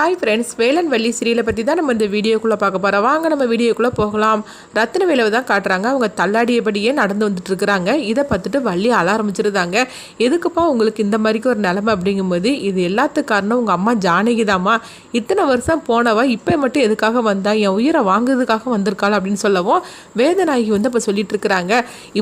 Hi friends Velan Valli சீரியலை பற்றி தான் நம்ம இந்த வீடியோக்குள்ளே பார்க்க போகிறோம் வாங்க நம்ம வீடியோக்குள்ளே போகலாம். ரத்தின வேலவை தான் காட்டுறாங்க. அவங்க தள்ளாடியபடியே நடந்து வந்துட்டுருக்குறாங்க. இதை பார்த்துட்டு வள்ளி அழ ஆரம்பிச்சிருந்தாங்க. எதுக்குப்பா உங்களுக்கு இந்த மாதிரிக்கு ஒரு நிலமை அப்படிங்கும்போது இது எல்லாத்துக்கு காரணம் உங்கள் அம்மா ஜானகி தாம்மா. இத்தனை வருஷம் போனவ இப்போ மட்டும் எதுக்காக வந்தா? என் உயிரை வாங்குறதுக்காக வந்திருக்காள் அப்படின்னு சொல்லவும் வேதநாயகி வந்து இப்போ சொல்லிட்டு இருக்கிறாங்க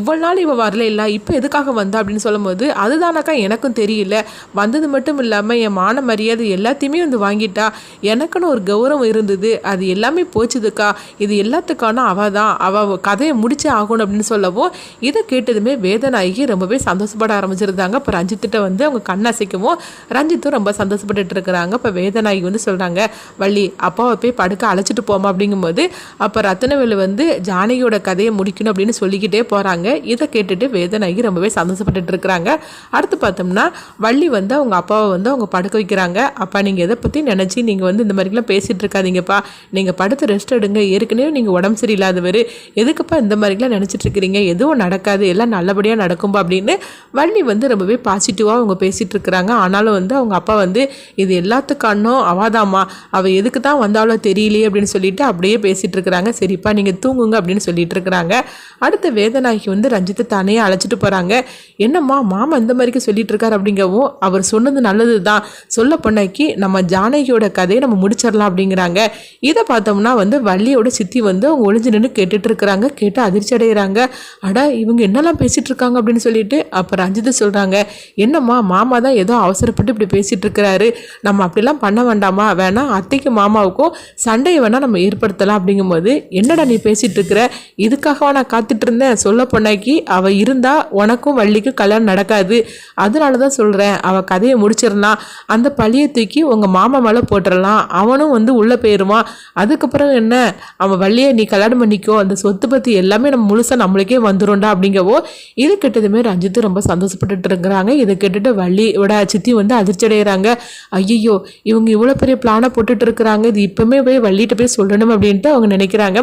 இவ்வளோ நாள் இவள் வரல இல்லை இப்போ எதுக்காக வந்தா அப்படின்னு சொல்லும்போது அதுதானாக்கா எனக்கும் தெரியல. வந்தது மட்டும் இல்லாமல் என் மான மரியாதை எல்லாத்தையுமே வந்து வாங்கிட்டா எனக்குன்னு ஒரு கௌரவம் இருந்தது. அது எல்லாமே போச்சுதுக்கா. இது எல்லாத்துக்கான அவ தான். அவ கதையை முடிச்சே ஆகணும் அப்படின்னு சொல்லவும் இதை கேட்டதுமே வேதநாயகி ரொம்பவே சந்தோஷப்பட ஆரம்பிச்சிருந்தாங்க. இப்போ ரஞ்சித்திட்ட வந்து அவங்க கண்ணசைக்கவும் ரஞ்சித்தும் ரொம்ப சந்தோஷப்பட்டுட்டு இருக்கிறாங்க. இப்போ வேதநாயகி வந்து சொல்கிறாங்க வள்ளி அப்பாவை போய் படுக்க அழைச்சிட்டு போமா அப்படிங்கும்போது அப்போ ரத்தனவேலு வந்து ஜானகியோட கதையை முடிக்கணும் அப்படின்னு சொல்லிக்கிட்டே போகிறாங்க இதை கேட்டுட்டு வேதநாயகி ரொம்பவே சந்தோஷப்பட்டுட்டு இருக்கிறாங்க. அடுத்து பார்த்தோம்னா வள்ளி வந்து அவங்க அப்பாவை வந்து அவங்க படுக்க வைக்கிறாங்க. அப்பா நீங்கள் எதை பற்றி நினச்சி நீங்கள் வந்து இந்த மாதிரிலாம் பேசிகிட்டு இருக்காதீங்கப்பா. நீங்கள் படுத்து ரெஸ்ட் எடுங்க. ஏற்கனவே நீங்கள் உடம்பு சரியில்லாதவர். எதுக்குப்பா இந்த மாதிரிலாம் நினச்சிட்டு இருக்கிறீங்க? எதுவும் நடக்காது. எல்லாம் நல்லபடியாக நடக்கும்பா அப்படின்னு வள்ளி வந்து ரொம்பவே பாசிட்டிவாக அவங்க பேசிகிட்டு இருக்கிறாங்க. ஆனாலும் வந்து அவங்க அப்பா வந்து இது எல்லாத்துக்கானும் அவாதாமா அவள் எதுக்கு தான் வந்தாலும் தெரியலையே அப்படின்னு சொல்லிட்டு அப்படியே பேசிகிட்டு இருக்கிறாங்க. சரிப்பா நீங்கள் தூங்குங்க அப்படின்னு சொல்லிட்டு இருக்கிறாங்க. அடுத்த வேதநாயகி வந்து ரஞ்சித்தை தானே அழைச்சிட்டு போகிறாங்க என்னம்மா மாமா இந்த மாதிரிக்கு சொல்லிட்டு இருக்காரு அப்படிங்கவும் அவர் சொன்னது நல்லது தான் சொல்ல பொண்ணாக்கி நம்ம ஜானகியோட கதையை நம்ம முடிச்சிடலாம் அப்படிங்கிறாங்க. இதை பார்த்தோம்னா வந்து வள்ளியோட சித்தி வந்து அவங்க ஒளிஞ்சு நின்று கேட்டுட்டு இருக்கிறாங்க. கேட்டு அதிர்ச்சி அடைகிறாங்க அடா இவங்க என்னெல்லாம் பேசிட்டு இருக்காங்க அப்படின்னு சொல்லிட்டு அப்போ ரஞ்சித் சொல்கிறாங்க என்னம்மா மாமா தான் ஏதோ அவசரப்பட்டு இப்படி பேசிட்டு இருக்கிறாரு. நம்ம அப்படிலாம் பண்ண வேண்டாமா? வேணா அத்தைக்கு மாமாவுக்கும் சண்டையை வேணா நம்ம ஏற்படுத்தலாம் அப்படிங்கும்போது என்னடா நீ பேசிட்டு இருக்கிற? இதுக்காகவா நான் காத்துட்டு இருந்தேன்? சொல்ல பொண்ணாக்கி அவ இருந்தா உனக்கும் வள்ளிக்கும் கல்யாணம் நடக்காது. அதனால தான் சொல்கிறேன் அவள் கதையை முடிச்சிருந்தா அந்த பழியை தூக்கி உங்கள் மாமா மேலே போட்டுடலாம் அவனும் வந்து உள்ளே போயிடுவான் அதுக்கப்புறம் என்ன? அவன் வள்ளியை நீ கல்யாணம் பண்ணிக்கோ. அந்த சொத்து பற்றி எல்லாமே நம்ம முழுசாக நம்மளுக்கே வந்துடும்டா அப்படிங்கவோ இது கேட்டதுமே ரஞ்சித்து ரொம்ப சந்தோஷப்பட்டுட்டு இருக்கிறாங்க. இதை கேட்டுட்டு வள்ளியோட சித்தி வந்து அதிர்ச்சி அடைகிறாங்க. ஐயோ இவங்க இவ்வளோ பெரிய பிளானை போட்டுட்டு இருக்கிறாங்க. இது இப்போமே போய் வள்ளிகிட்ட போய் சொல்லணும் அப்படின்ட்டு அவங்க நினைக்கிறாங்க.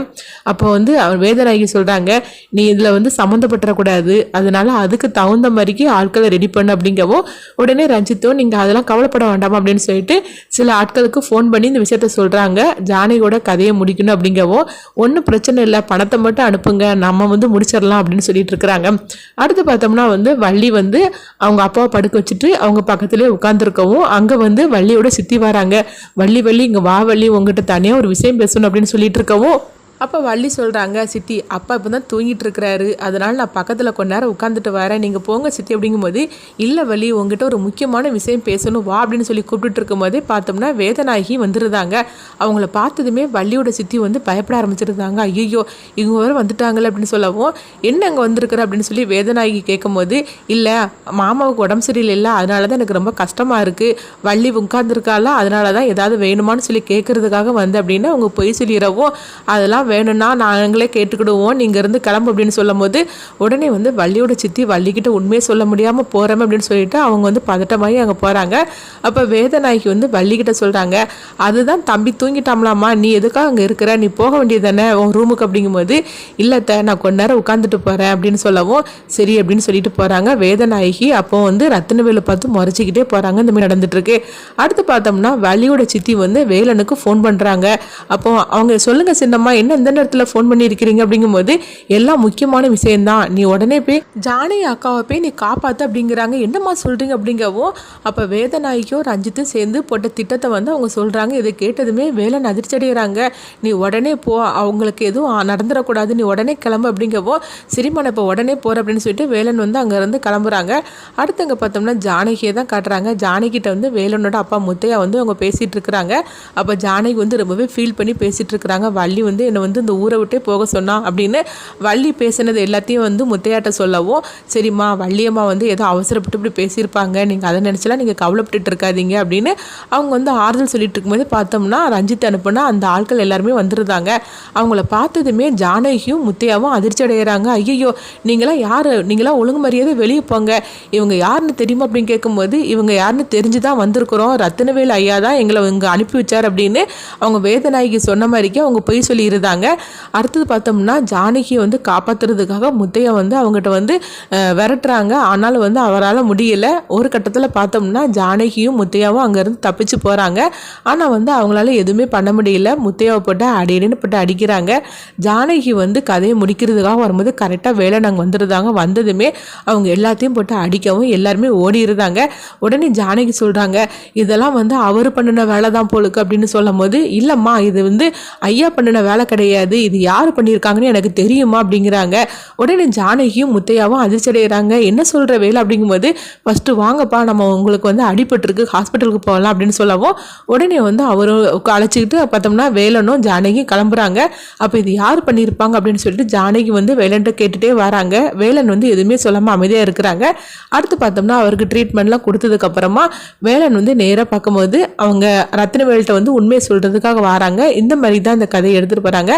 அப்போ வந்து அவர் வேதநாயகி சொல்கிறாங்க நீ இதில் வந்து சம்மந்தப்பட்டுறக்கூடாது. அதனால அதுக்கு தகுந்த மாதிரிக்கு ஆட்களை ரெடி பண்ணு அப்படிங்கவோ உடனே ரஞ்சித்தோ நீங்கள் அதெல்லாம் கவலைப்பட வேண்டாம் அப்படின்னு சொல்லிட்டு சில ஆட்கள் ஆட்களுக்கு ஃபோன் பண்ணி இந்த விஷயத்த சொல்கிறாங்க ஜானகியோட கதையை முடிக்கணும் அப்படிங்கவோ ஒன்றும் பிரச்சனை இல்லை. பணத்தை மட்டும் அனுப்புங்க. நம்ம வந்து முடிச்சிடலாம் அப்படின்னு சொல்லிட்டு இருக்கிறாங்க. அடுத்து பார்த்தோம்னா வந்து வள்ளி வந்து அவங்க அப்பாவை படுக்க வச்சுட்டு அவங்க பக்கத்துலேயே உட்காந்துருக்கவும் அங்கே வந்து வள்ளியோட சித்தி வராங்க. வள்ளி வள்ளி இங்கே வா வள்ளி உங்ககிட்ட தனியாக ஒரு விஷயம் பேசணும் அப்படின்னு சொல்லிட்டு இருக்கவும் அப்போ வள்ளி சொல்கிறாங்க சித்தி அப்பா இப்போ தான் தூங்கிட்டு இருக்கிறாரு. அதனால் நான் பக்கத்தில் கொஞ்ச நேரம் உட்காந்துட்டு வரேன். நீங்கள் போங்க சித்தி அப்படிங்கும்போது இல்லை வள்ளி உங்ககிட்ட ஒரு முக்கியமான விஷயம் பேசணும். வா அப்படின்னு சொல்லி கூப்பிட்டுட்டு இருக்கும்போதே பார்த்தோம்னா வேதநாயகி வந்துருந்தாங்க. அவங்கள பார்த்ததுமே வள்ளியோட சித்தி வந்து பயப்பட ஆரம்பிச்சிருந்தாங்க. ஐயோ இவங்க வர வந்துட்டாங்களே அப்படின்னு சொல்லவும் என்ன அங்கே வந்திருக்கிற? அப்படின்னு சொல்லி வேதநாயகி கேட்கும்போது இல்லை மாமாவுக்கு உடம்பு சரியில்லை அதனால தான் எனக்கு ரொம்ப கஷ்டமாக இருக்குது வள்ளி உட்காந்துருக்கால அதனால தான் ஏதாவது வேணுமான்னு சொல்லி கேட்குறதுக்காக வந்து அப்படின்னு அவங்க பொய் சொல்லிடவும் அதெல்லாம் வேணும்னா நாங்களே கேட்டுக்கிடுவோம். நீங்கள் இருந்து கிளம்பு அப்படின்னு சொல்லும்போது உடனே வந்து வள்ளியோட சித்தி வள்ளிக்கிட்ட உண்மையை சொல்ல முடியாமல் போகிறோம் அப்படின்னு சொல்லிட்டு அவங்க வந்து பதட்டமாகி அங்கே போகிறாங்க அப்போ வேதநாயகி வந்து வள்ளிக்கிட்ட சொல்கிறாங்க அதுதான் தம்பி தூங்கிட்டாமலாமா? நீ எதுக்காக அங்கே இருக்கிற? நீ போக வேண்டியது தானே உன் ரூமுக்கு அப்படிங்கும்போது இல்லைத்த நான் கொஞ்ச நேரம் உட்காந்துட்டு போகிறேன் அப்படின்னு சொல்லவும் சரி அப்படின்னு சொல்லிட்டு போகிறாங்க வேதநாயகி அப்போ வந்து ரத்தினவேலை பார்த்து முறைச்சிக்கிட்டே போகிறாங்க இந்த மாதிரி நடந்துட்டுருக்கு. அடுத்து பார்த்தோம்னா வள்ளியோட சித்தி வந்து வேலனுக்கு ஃபோன் பண்ணுறாங்க அப்போ அவங்க சொல்லுங்கள் சின்னம்மா என்ன எந்த நேரத்தில் ஃபோன் பண்ணியிருக்கிறீங்க அப்படிங்கும்போது எல்லாம் முக்கியமான விஷயம்தான். நீ உடனே போய் ஜானகி அக்காவை போய் நீ காப்பாற்று அப்படிங்கிறாங்க. என்னம்மா சொல்கிறீங்க அப்படிங்கவும் அப்போ வேதநாயகியும் ரஞ்சித்தும் சேர்ந்து போட்ட திட்டத்தை வந்து அவங்க சொல்கிறாங்க இதை கேட்டதுமே வேலன் அதிர்ச்சி அடைகிறாங்க நீ உடனே போ அவங்களுக்கு எதுவும் நடந்துடக்கூடாது. நீ உடனே கிளம்பு அப்படிங்கவோ சரிம்மா இப்போ உடனே போகிற அப்படின்னு சொல்லிட்டு வேலன் வந்து அங்கேருந்து கிளம்புறாங்க. அடுத்தவங்க பார்த்தோம்னா ஜானகியை தான் காட்டுறாங்க. ஜானகிட்ட வந்து வேலனோட அப்பா முத்தையா வந்து அவங்க பேசிகிட்டு இருக்கிறாங்க. அப்போ ஜானகி வந்து ரொம்பவே ஃபீல் பண்ணி பேசிகிட்டு இருக்கிறாங்க. வள்ளி வந்து என்னை வந்து வந்து இந்த ஊரை விட்டே போக சொன்னா அப்படின்னு வள்ளி பேசினது எல்லாத்தையும் வந்து முத்தையாட்ட சொல்லவும் சரிம்மா வள்ளியம்மா வந்து ஏதோ அவசரப்பட்டு இப்படி பேசியிருப்பாங்க. நீங்கள் அதை நினச்சலாம் நீங்கள் கவலைப்பட்டுட்டு இருக்காதீங்க. அப்படின்னு அவங்க வந்து ஆறுதல் சொல்லிட்டு இருக்கும்போது பார்த்தோம்னா ரஞ்சித் அனுப்புனா அந்த ஆட்கள் எல்லாருமே வந்துருந்தாங்க. அவங்கள பார்த்ததுமே ஜானகியும் முத்தையாவும் அதிர்ச்சி அடைகிறாங்க ஐயோ நீங்களாம் யார்? நீங்களாம் ஒழுங்கு மரியாதை வெளியே போங்க. இவங்க யாருன்னு தெரியுமா? அப்படின்னு கேட்கும்போது இவங்க யாருன்னு தெரிஞ்சு தான் வந்திருக்கிறோம். ரத்தினவேல் ஐயா தான் எங்களை இங்கே அனுப்பி வச்சார் அப்படின்னு அவங்க வேதநாயகி சொன்ன மாதிரிக்கே அவங்க பொய் சொல்லியிருந்தாங்க. வந்துடுறாங்க அடுத்தது பார்த்தோம்னா ஜானகி வந்து காப்பாற்றுறதுக்காக முத்தையை வந்து அவங்ககிட்ட வந்து விரட்டுறாங்க. ஆனாலும் வந்து அவரால் முடியல. ஒரு கட்டத்தில் பார்த்தோம்னா ஜானகியும் முத்தையாவும் அங்கேருந்து தப்பிச்சு போகிறாங்க ஆனால் வந்து அவங்களால எதுவுமே பண்ண முடியல. முத்தையாவை போட்டு அடின்னு போட்டு அடிக்கிறாங்க. ஜானகி வந்து கதையை முடிக்கிறதுக்காக வரும்போது கரெக்டாக வேலை நாங்கள் வந்துருந்தாங்க. வந்ததுமே அவங்க எல்லாத்தையும் போட்டு அடிக்கவும் எல்லாருமே ஓடிடுறாங்க உடனே ஜானகி சொல்கிறாங்க இதெல்லாம் வந்து அவர் பண்ணின வேலை தான் போலுக்கு அப்படின்னு சொல்லும் போது இல்லைம்மா இது வந்து ஐயா பண்ணின வேலை கிடையாது. கிடையாது. இது யார் பண்ணியிருக்காங்கன்னு எனக்கு தெரியுமா? அப்படிங்கிறாங்க. உடனே ஜானகியும் முத்தையாவும் அதிர்ச்சியடைகிறாங்க என்ன சொல்கிற வேலை அப்படிங்கும்போது ஃபஸ்ட்டு வாங்கப்பா நம்ம உங்களுக்கு வந்து அடிபட்டுருக்கு. ஹாஸ்பிட்டலுக்கு போகலாம் அப்படின்னு சொல்லவும் உடனே வந்து அவரும் அழைச்சிக்கிட்டு பார்த்தோம்னா வேலனும் ஜானகியும் கிளம்புறாங்க. அப்போ இது யார் பண்ணியிருப்பாங்க அப்படின்னு சொல்லிட்டு ஜானகி வந்து வேலன்ட்ட கேட்டுகிட்டே வராங்க. வேலன் வந்து எதுவுமே சொல்லாமல் அமைதியாக இருக்கிறாங்க. அடுத்து பார்த்தோம்னா அவருக்கு ட்ரீட்மெண்ட்லாம் கொடுத்ததுக்கப்புறமா வேலன் வந்து நேராக பார்க்கும்போது அவங்க ரத்னவேல்கிட்ட வந்து உண்மையை சொல்கிறதுக்காக வராங்க. இந்த மாதிரி தான் இந்த கதையை எடுத்துகிட்டு போகிறாங்க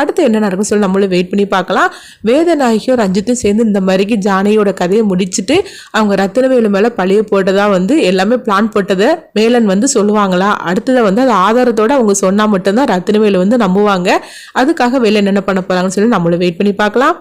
அடுத்து என்ன நடக்கும் சொல்லி நம்மளும் வெயிட் பண்ணி பார்க்கலாம். வேதநாயகியும் ரஞ்சித்தும் சேர்ந்து இந்த மாதிரிக்கு ஜானையோட கதையை முடிச்சுட்டு அவங்க ரத்தினவேலு மேலே பழிய போட்டதாக வந்து எல்லாமே பிளான் போட்டதை மேலன் வந்து சொல்லுவாங்களா? அடுத்ததை வந்து அது ஆதாரத்தோட அவங்க சொன்னால் மட்டும்தான் ரத்தினவேலு வந்து நம்புவாங்க. அதுக்காக வேலை என்னென்ன பண்ண போகிறாங்கன்னு சொல்லி நம்மளும் வெயிட் பண்ணி பார்க்கலாம்.